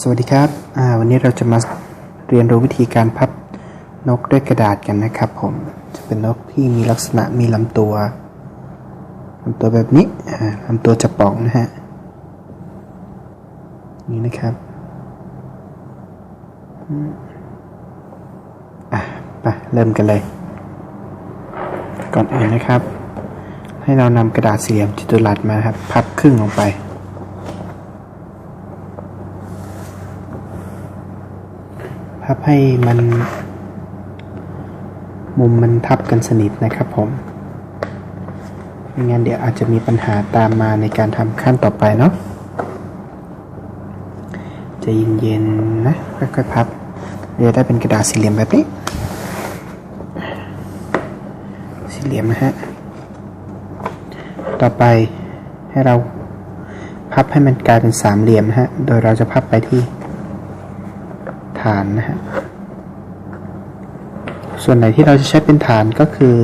สวัสดีครับวันนี้เราจะมาเรียนรู้วิธีการพับนกด้วยกระดาษกันนะครับ ผม จะเป็นนกที่มีลักษณะมีลำตัวลำตัวแบบนี้ลำตัวจะป่องนะฮะ นี่นะครับอะไปเริ่มกันเลย ก่อนอื่นนะครับ ให้เรานำกระดาษสี่เหลี่ยมจัตุรัสมาครับ พับครึ่งลงไป พับให้มันมุมมันทับกันสนิทนะครับผมไม่งั้นเดี๋ยวอาจจะมีปัญหาตามมาในการทำขั้นต่อไปเนาะจะเย็นๆนะค่อยๆพับเดี๋ยวได้เป็นกระดาษสี่เหลี่ยมแบบนี้สี่เหลี่ยมนะฮะต่อไปให้เราพับให้มันกลายเป็นสามเหลี่ยมนะฮะโดยเราจะพับไปที่ ฐานนะฮะ ส่วนไหนที่เราจะใช้เป็นฐานก็คือ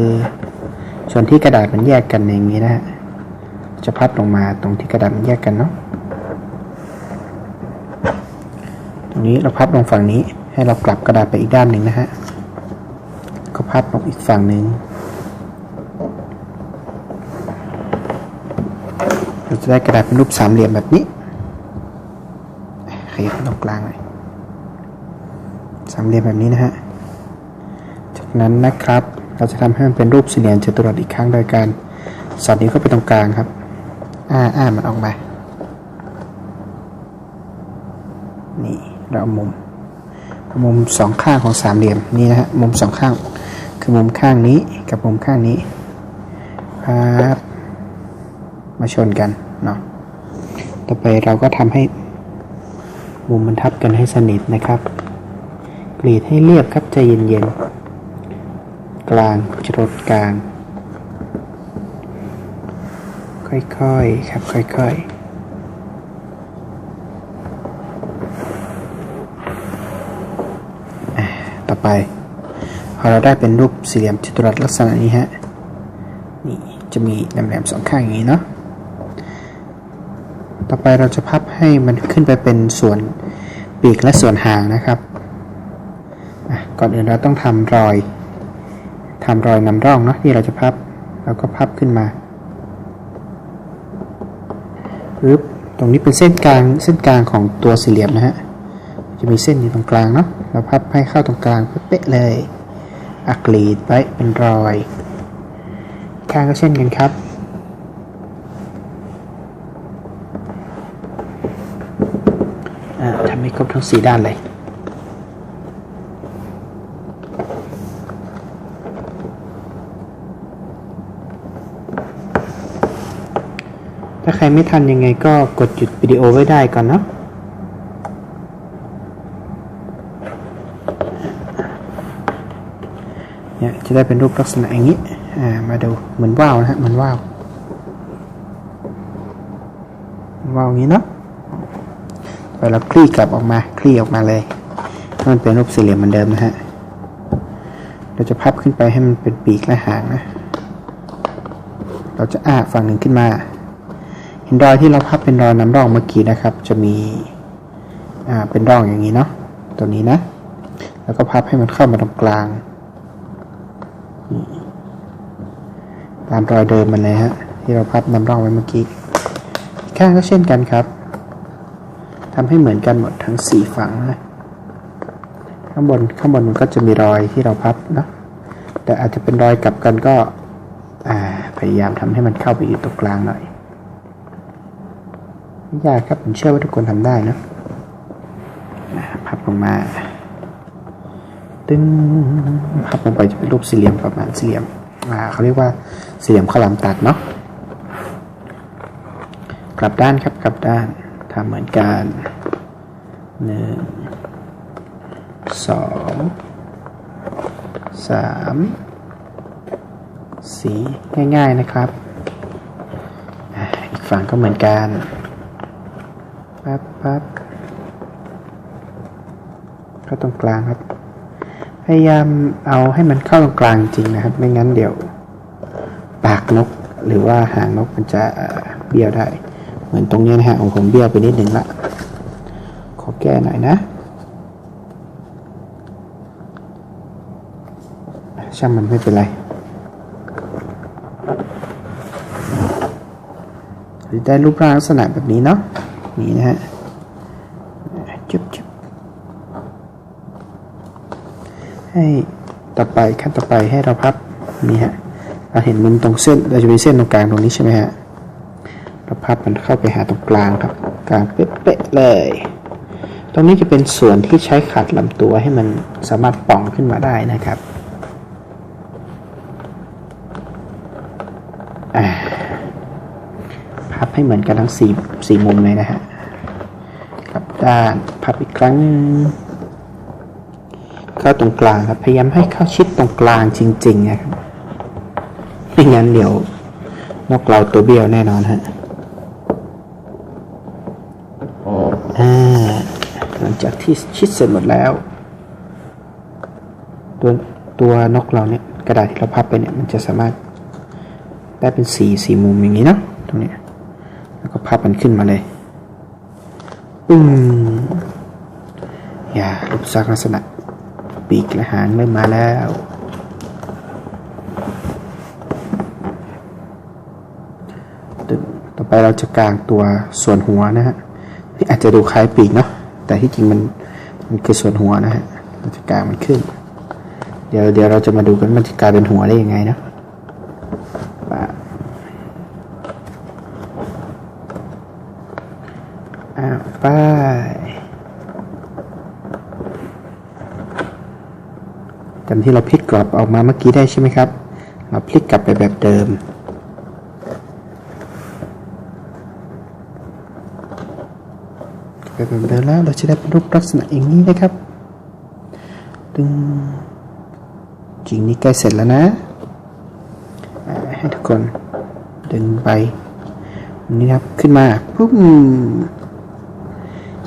ส่วนที่กระดาษมันแยกกันอย่างนี้นะฮะ จะพับลงมาตรงที่กระดาษมันแยกกันเนาะ ตรงนี้เราพับลงฝั่งนี้ ให้เรากลับกระดาษไปอีกด้านหนึ่งนะฮะ ก็พับลงอีกฝั่งหนึ่งเราจะได้กระดาษเป็นรูปสามเหลี่ยมแบบนี้ขยับตรงกลางหน่อย สามเหลี่ยมแบบนี้นะฮะ จากนั้นนะครับ เราจะทำให้มันเป็นรูปสี่เหลี่ยมจัตุรัสอีกครั้งโดยการสอดนิ้วเข้าไปตรงกลางครับ อ่าอ่ามันออกมา นี่เราเอามุม มุมสองข้างของสามเหลี่ยมนี่นะฮะ มุมสองข้าง คือมุมข้างนี้กับมุมข้างนี้ครับมาชนกันเนาะ ต่อไปเราก็ทำให้มุมมันทับกันให้สนิทนะครับ กรีดให้เรียบครับใจเย็นๆ กลางจรดกลาง ค่อยๆ ครับค่อยๆอะต่อไปพอเราได้เป็นรูปสี่เหลี่ยมจัตุรัสลักษณะนี้ฮะนี่จะมีแหลมๆสองข้างอย่างนี้เนาะต่อไปเราจะพับให้มันขึ้นไปเป็นส่วนปีกและส่วนหางนะครับ ก่อนอื่นเราต้องทำรอยทำรอยนำร่องเนาะที่เราจะพับเราก็พับขึ้นมาปึ๊บตรงนี้เป็นเส้นกลางเส้นกลางของตัวสี่เหลี่ยมนะฮะจะมีเส้นอยู่ตรงกลางเนาะเราพับให้เข้าตรงกลางเป๊ะเลยอักรีดไว้เป็นรอย ข้างก็เช่นกันครับ ทำให้ครบทั้งสี่ด้านเลย ถ้าใครไม่ทันยังไงก็กดหยุดวิดีโอไว้ได้ก่อนนะเนี่ยจะได้เป็นรูปลักษณะอย่างนี้ อ่า มาดู เหมือนว่าวนะฮะ เหมือนว่าว ว่าวอย่างนี้เนาะไปเราคลี่กลับออกมา คลี่ออกมาเลยให้มันเป็นรูปสี่เหลี่ยมเหมือนเดิมนะฮะ เราจะพับขึ้นไปให้มันเป็นปีกและหางนะ เราจะอ้าฝั่งหนึ่งขึ้นมา รอยที่เราพับเป็นรอยน้ำร่องเมื่อกี้นะครับ จะมีอ่าเป็นร่องอย่างนี้เนาะตัวนี้นะ แล้วก็พับให้มันเข้ามาตรงกลางตามรอยเดิมมันเลยฮะที่เราพับน้ำร่องไว้เมื่อกี้ข้างก็เช่นกันครับทำให้เหมือนกันหมดทั้งสี่ฝั่งนะข้างบนข้างบนมันก็จะมีรอยที่เราพับนะแต่อาจจะเป็นรอยกลับกันก็อ่าพยายามทำให้มันเข้าไปอยู่ตรงกลางหน่อย ไม่ยากครับผมเชื่อว่าทุกคนทำได้นะพับลงมาตึ้งพับลงไปจะเป็นรูปสี่เหลี่ยมประมาณสี่เหลี่ยมอ่าเขาเรียกว่าสี่เหลี่ยมข้าวหลามตัดเนาะกลับด้านครับกลับด้านทำเหมือนกันหนึ่งสองสามสี่ง่ายๆนะครับ อีกฝั่งก็เหมือนกัน ปั๊บปั๊บเข้าตรงกลางครับ พยายามเอาให้มันเข้าตรงกลางจริงนะครับ ไม่งั้นเดี๋ยว ปากนกหรือว่าหางนกมันจะเอ่อเบี้ยวได้ เหมือนตรงนี้นะฮะของผมเบี้ยวไปนิดหนึ่งละขอแก้หน่อยนะช่างมันไม่เป็นไรได้รูปร่างลักษณะแบบนี้เนาะ นี่นะฮะจุบจุบให้ต่อไปขั้นต่อไปให้เราพับนี่ฮะเราเห็นมุมตรงเส้นเราจะมีเส้นตรงกลางตรงนี้ใช่ไหมฮะเราพับมันเข้าไปหาตรงกลางครับกลางเป๊ะๆเลย ตรงนี้จะเป็นส่วนที่ใช้ขัดลำตัวให้มันสามารถป่องขึ้นมาได้นะครับ อ่าพับ ให้เหมือนกันทั้งสี่สี่มุมเลยนะฮะกลับด้านพับอีกครั้งหนึ่งเข้าตรงกลางครับพยายามให้เข้าชิดตรงกลางจริงๆนะครับไม่งั้นเดี๋ยวนกเราตัวเบี้ยวแน่นอนฮะอ่าหลังจากที่ชิดเสร็จหมดแล้ว ตัวตัวนกเราเนี่ยกระดาษที่เราพับไปเนี่ยมันจะสามารถได้เป็นสีสีมุมอย่างนี้เนาะตรงนี้ แล้วก็พับมันขึ้นมาเลย อืมอย่ารูปลักษณ์ลักษณะ ปีกและหางเริ่มมาแล้วตึงต่อไปเราจะกางตัวส่วนหัวนะฮะนี่อาจจะดูคล้ายปีกเนาะแต่ที่จริงมันมันคือส่วนหัวนะฮะเราจะกางมันขึ้น เดี๋ยวเดี๋ยวเราจะมาดูกันมันจะกลายเป็นหัวได้ยังไงนะ อ้าวไปจำที่เราพลิกกรอบออกมาเมื่อกี้ได้ใช่ไหมครับ เราพลิกกลับไปแบบเดิม ไปแบบเดิมแล้วเราจะได้เป็นรูปลักษณะอย่างนี้นะครับดึงจริงนี่ใกล้เสร็จแล้วนะ ให้ทุกคนดึงไปนี่ครับขึ้นมาปุ๊บ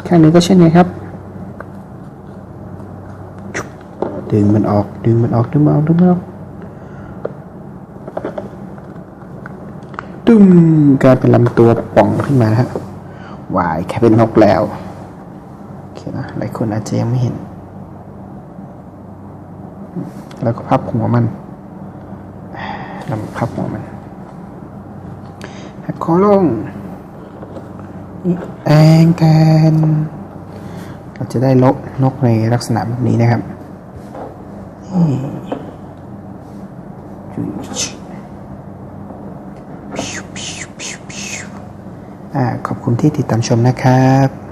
ข้างนี้ก็เช่นกันครับ ดึงมันออก ดึงมันออก ดึงมันออก ดึงมันออก ตึ้มกลายเป็นลำตัวป่องขึ้นมาฮะวายแค่เป็นนกแล้ว โอเคนะ หลายคนอาจจะยังไม่เห็น แล้วก็พับหัวมันล้วพับหัวมันหักคอลง แองกันเราจะได้ลบนกในลักษณะแบบนี้นะครับอ่ขอบคุณที่ติดตามชมนะครับ